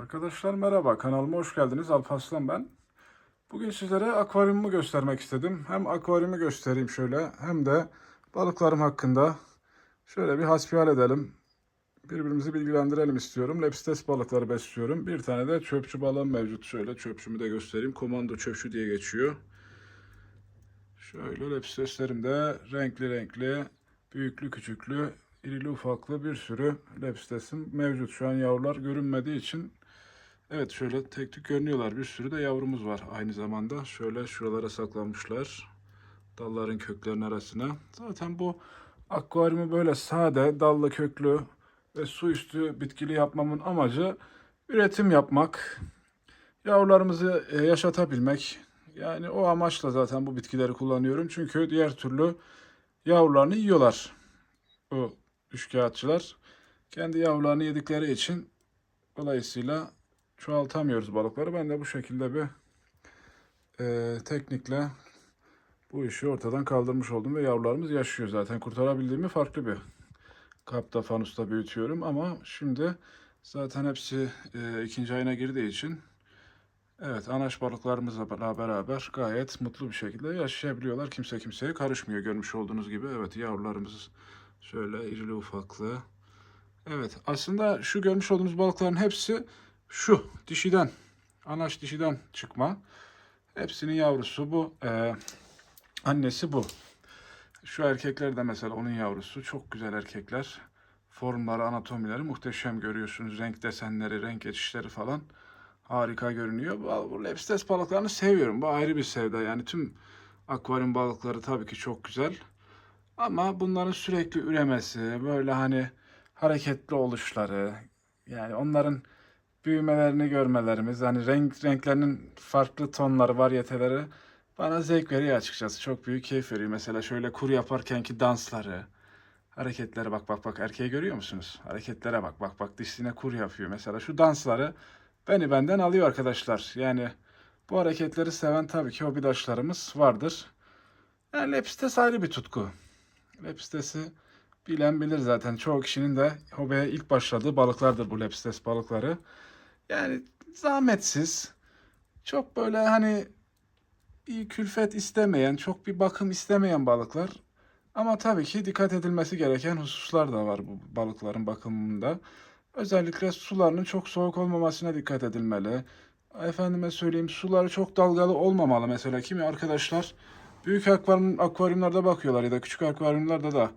Arkadaşlar merhaba, kanalıma hoş geldiniz. Alparslan ben. Bugün sizlere akvaryumumu göstermek istedim. Hem akvaryumu göstereyim şöyle hem de balıklarım hakkında şöyle bir hasbihal edelim. Birbirimizi bilgilendirelim istiyorum. Lepstes balıkları besliyorum. Bir tane de çöpçü balığım mevcut. Şöyle çöpçümü de göstereyim. Komando çöpçü diye geçiyor. Şöyle lepsteslerim de renkli renkli, büyüklü küçüklü, irili ufaklı bir sürü lepstesim mevcut. Şu an yavrular görünmediği için evet şöyle tek tük görünüyorlar. Bir sürü de yavrumuz var aynı zamanda. Şöyle şuralara saklanmışlar. Dalların köklerinin arasına. Zaten bu akvaryumu böyle sade, dallı köklü ve su üstü bitkili yapmamın amacı üretim yapmak. Yavrularımızı e, yaşatabilmek. Yani o amaçla zaten bu bitkileri kullanıyorum. Çünkü diğer türlü yavrularını yiyorlar. Bu üçkağıtçılar. Kendi yavrularını yedikleri için dolayısıyla çoğaltamıyoruz balıkları. Ben de bu şekilde bir e, teknikle bu işi ortadan kaldırmış oldum ve yavrularımız yaşıyor zaten. Kurtarabildiğimi farklı bir kapta fanusta büyütüyorum ama şimdi zaten hepsi e, ikinci ayına girdiği için Evet, anaç balıklarımızla beraber gayet mutlu bir şekilde yaşayabiliyorlar. Kimse kimseye karışmıyor görmüş olduğunuz gibi. Evet, yavrularımız şöyle irili ufaklı. Evet, aslında şu görmüş olduğunuz balıkların hepsi şu dişiden, anaç dişiden çıkma. Hepsinin yavrusu bu. Ee, annesi bu. Şu erkekler de mesela onun yavrusu. Çok güzel erkekler. Formları, anatomileri muhteşem görüyorsunuz. Renk desenleri, renk geçişleri falan harika görünüyor. Bu, lepstes balıklarını seviyorum. Bu ayrı bir sevda. Yani tüm akvaryum balıkları tabii ki çok güzel. Ama bunların sürekli üremesi, böyle hani hareketli oluşları, yani onların büyümelerini görmelerimiz, hani renk renklerinin farklı tonları, varyeteleri bana zevk veriyor açıkçası. Çok büyük keyif veriyor. Mesela şöyle kur yaparkenki dansları, hareketlere bak bak bak erkeği görüyor musunuz? Hareketlere bak bak bak dişine kur yapıyor. Mesela şu dansları beni benden alıyor arkadaşlar. Yani bu hareketleri seven tabii ki hobidaşlarımız vardır. Yani lepstes ayrı bir tutku. Lepstesi bilen bilir zaten. Çoğu kişinin de hobiye ilk başladığı balıklardır bu lepstes balıkları. Yani zahmetsiz. Çok böyle hani bir külfet istemeyen, çok bir bakım istemeyen balıklar. Ama tabii ki dikkat edilmesi gereken hususlar da var bu balıkların bakımında. Özellikle sularının çok soğuk olmamasına dikkat edilmeli. Efendime söyleyeyim suları çok dalgalı olmamalı mesela. Kimi arkadaşlar büyük akvaryum, akvaryumlarda bakıyorlar ya da küçük akvaryumlarda da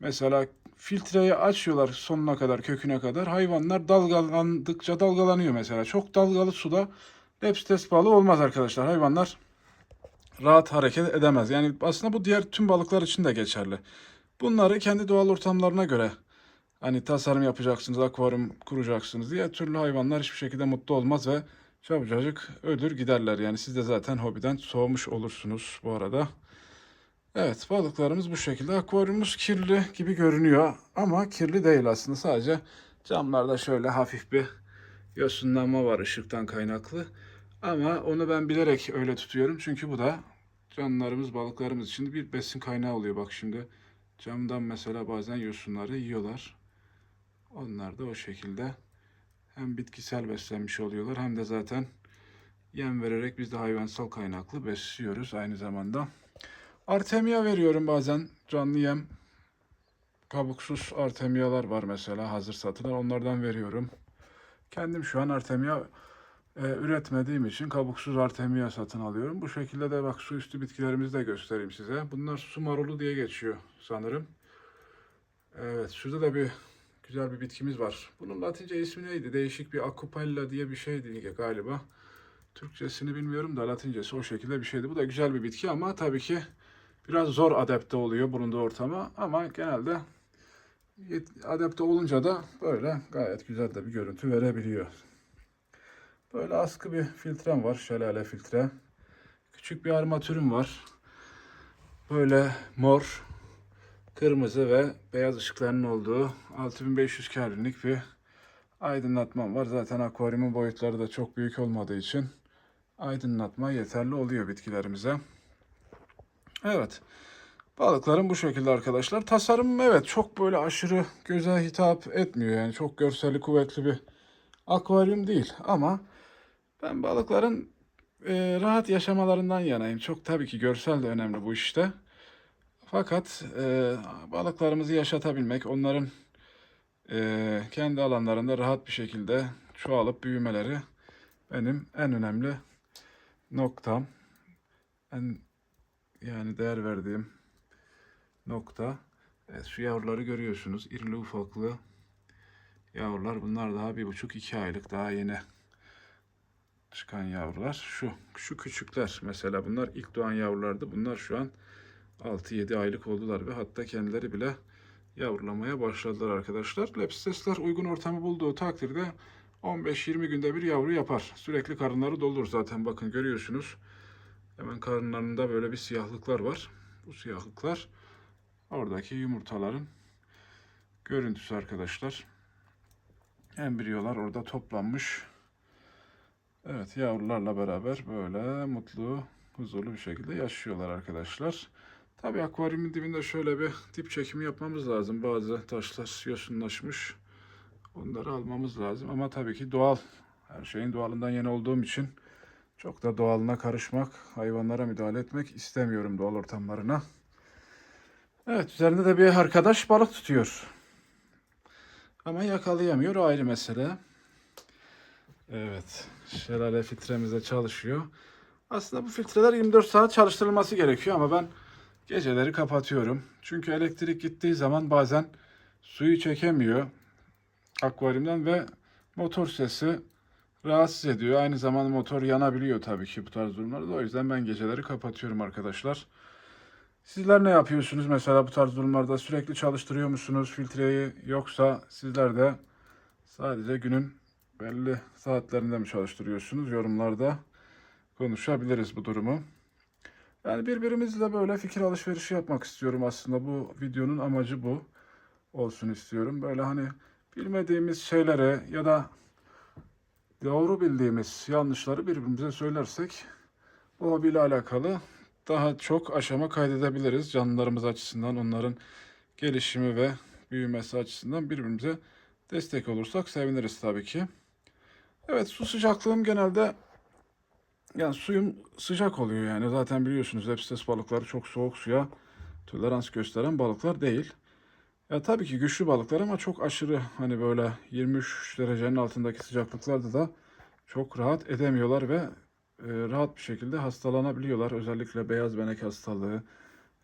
mesela filtreyi açıyorlar sonuna kadar, köküne kadar. Hayvanlar dalgalandıkça dalgalanıyor mesela. Çok dalgalı suda lepstes balığı olmaz arkadaşlar. Hayvanlar rahat hareket edemez. Yani aslında bu diğer tüm balıklar için de geçerli. Bunları kendi doğal ortamlarına göre hani tasarım yapacaksınız, akvaryum kuracaksınız. Diğer türlü hayvanlar hiçbir şekilde mutlu olmaz ve çabucacık ölür giderler. Yani siz de zaten hobiden soğumuş olursunuz bu arada. Evet balıklarımız bu şekilde. Akvaryumumuz kirli gibi görünüyor ama kirli değil aslında. Sadece camlarda şöyle hafif bir yosunlanma var ışıktan kaynaklı. Ama onu ben bilerek öyle tutuyorum. Çünkü bu da canlılarımız, balıklarımız için bir besin kaynağı oluyor. Bak şimdi camdan mesela bazen yosunları yiyorlar. Onlar da o şekilde hem bitkisel beslenmiş oluyorlar hem de zaten yem vererek biz de hayvansal kaynaklı besliyoruz aynı zamanda. Artemia veriyorum bazen canlı yem. Kabuksuz artemiyalar var mesela hazır satılan onlardan veriyorum. Kendim şu an artemia e, üretmediğim için kabuksuz artemia satın alıyorum. Bu şekilde de bak su üstü bitkilerimizi de göstereyim size. Bunlar su marulu diye geçiyor sanırım. Evet şurada da bir güzel bir bitkimiz var. Bunun latince ismi neydi? Değişik bir akupella diye bir şeydi galiba. Türkçesini bilmiyorum da latincesi o şekilde bir şeydi. Bu da güzel bir bitki ama tabii ki biraz zor adapte oluyor bulunduğu ortama. Ama genelde adapte olunca da böyle gayet güzel de bir görüntü verebiliyor. Böyle askı bir filtrem var. Şelale filtre. Küçük bir armatürüm var. Böyle mor, kırmızı ve beyaz ışıklarının olduğu 6500 kelvinlik bir aydınlatmam var. Zaten akvaryumun boyutları da çok büyük olmadığı için aydınlatma yeterli oluyor bitkilerimize. Evet. Balıklarım bu şekilde arkadaşlar. Tasarım evet çok böyle aşırı göze hitap etmiyor. Yani çok görseli kuvvetli bir akvaryum değil ama ben balıkların e, rahat yaşamalarından yanayım. Çok tabii ki görsel de önemli bu işte. Fakat e, balıklarımızı yaşatabilmek, onların e, kendi alanlarında rahat bir şekilde çoğalıp büyümeleri benim en önemli noktam. En yani değer verdiğim nokta. Evet, şu yavruları görüyorsunuz. İrili ufaklı yavrular. Bunlar daha bir buçuk iki aylık daha yeni çıkan yavrular. Şu şu küçükler mesela bunlar ilk doğan yavrulardı. Bunlar şu an 6-7 aylık oldular ve hatta kendileri bile yavrulamaya başladılar arkadaşlar. Lepstesler uygun ortamı bulduğu takdirde 15-20 günde bir yavru yapar. Sürekli karınları doldur zaten bakın görüyorsunuz. Hemen karınlarında böyle bir siyahlıklar var. Bu siyahlıklar oradaki yumurtaların görüntüsü arkadaşlar. Embriyolar orada toplanmış. Evet yavrularla beraber böyle mutlu, huzurlu bir şekilde yaşıyorlar arkadaşlar. Tabii akvaryumun dibinde şöyle bir dip çekimi yapmamız lazım. Bazı taşlar yosunlaşmış. Onları almamız lazım ama tabii ki doğal. Her şeyin doğalından yeni olduğum için çok da doğalına karışmak, hayvanlara müdahale etmek istemiyorum doğal ortamlarına. Evet, üzerinde de bir arkadaş balık tutuyor. Ama yakalayamıyor, o ayrı mesele. Evet, şelale filtremiz de çalışıyor. Aslında bu filtreler 24 saat çalıştırılması gerekiyor ama ben geceleri kapatıyorum. Çünkü elektrik gittiği zaman bazen suyu çekemiyor akvaryumdan ve motor sesi rahatsız ediyor. Aynı zamanda motor yanabiliyor tabii ki bu tarz durumlarda. O yüzden ben geceleri kapatıyorum arkadaşlar. Sizler ne yapıyorsunuz mesela bu tarz durumlarda? Sürekli çalıştırıyor musunuz filtreyi? Yoksa sizler de sadece günün belli saatlerinde mi çalıştırıyorsunuz? Yorumlarda konuşabiliriz bu durumu. Yani birbirimizle böyle fikir alışverişi yapmak istiyorum aslında. Bu videonun amacı bu olsun istiyorum. Böyle hani bilmediğimiz şeylere ya da doğru bildiğimiz yanlışları birbirimize söylersek o hobiyle alakalı daha çok aşama kaydedebiliriz. Canlılarımız açısından onların gelişimi ve büyümesi açısından birbirimize destek olursak seviniriz tabii ki. Evet su sıcaklığım genelde yani suyum sıcak oluyor yani zaten biliyorsunuz Lepstes balıkları çok soğuk suya tolerans gösteren balıklar değil. Ya tabii ki güçlü balıklar ama çok aşırı hani böyle 23 derecenin altındaki sıcaklıklarda da çok rahat edemiyorlar ve e, rahat bir şekilde hastalanabiliyorlar. Özellikle beyaz benek hastalığı,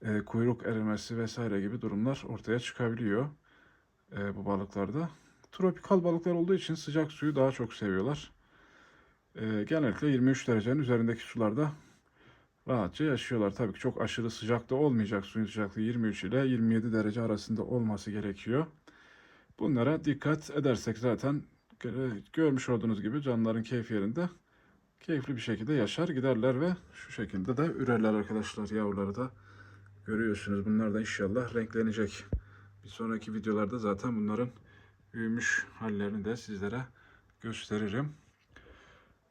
e, kuyruk erimesi vesaire gibi durumlar ortaya çıkabiliyor e, bu balıklarda. Tropikal balıklar olduğu için sıcak suyu daha çok seviyorlar. E, genellikle 23 derecenin üzerindeki sularda rahatça yaşıyorlar. Tabii ki çok aşırı sıcak da olmayacak. Suyun sıcaklığı 23 ile 27 derece arasında olması gerekiyor. Bunlara dikkat edersek zaten gö- görmüş olduğunuz gibi canlıların keyif yerinde keyifli bir şekilde yaşar giderler ve şu şekilde de ürerler arkadaşlar. Yavruları da görüyorsunuz. Bunlar da inşallah renklenecek. Bir sonraki videolarda zaten bunların büyümüş hallerini de sizlere gösteririm.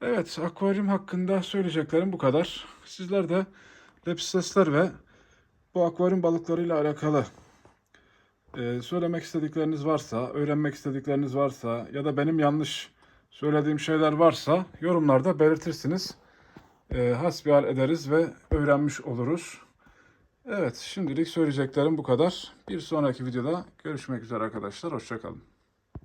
Evet, akvaryum hakkında söyleyeceklerim bu kadar. Sizler de lepistesler ve bu akvaryum balıklarıyla alakalı e, söylemek istedikleriniz varsa, öğrenmek istedikleriniz varsa ya da benim yanlış söylediğim şeyler varsa yorumlarda belirtirsiniz. E, hasbihal ederiz ve öğrenmiş oluruz. Evet, şimdilik söyleyeceklerim bu kadar. Bir sonraki videoda görüşmek üzere arkadaşlar. Hoşçakalın.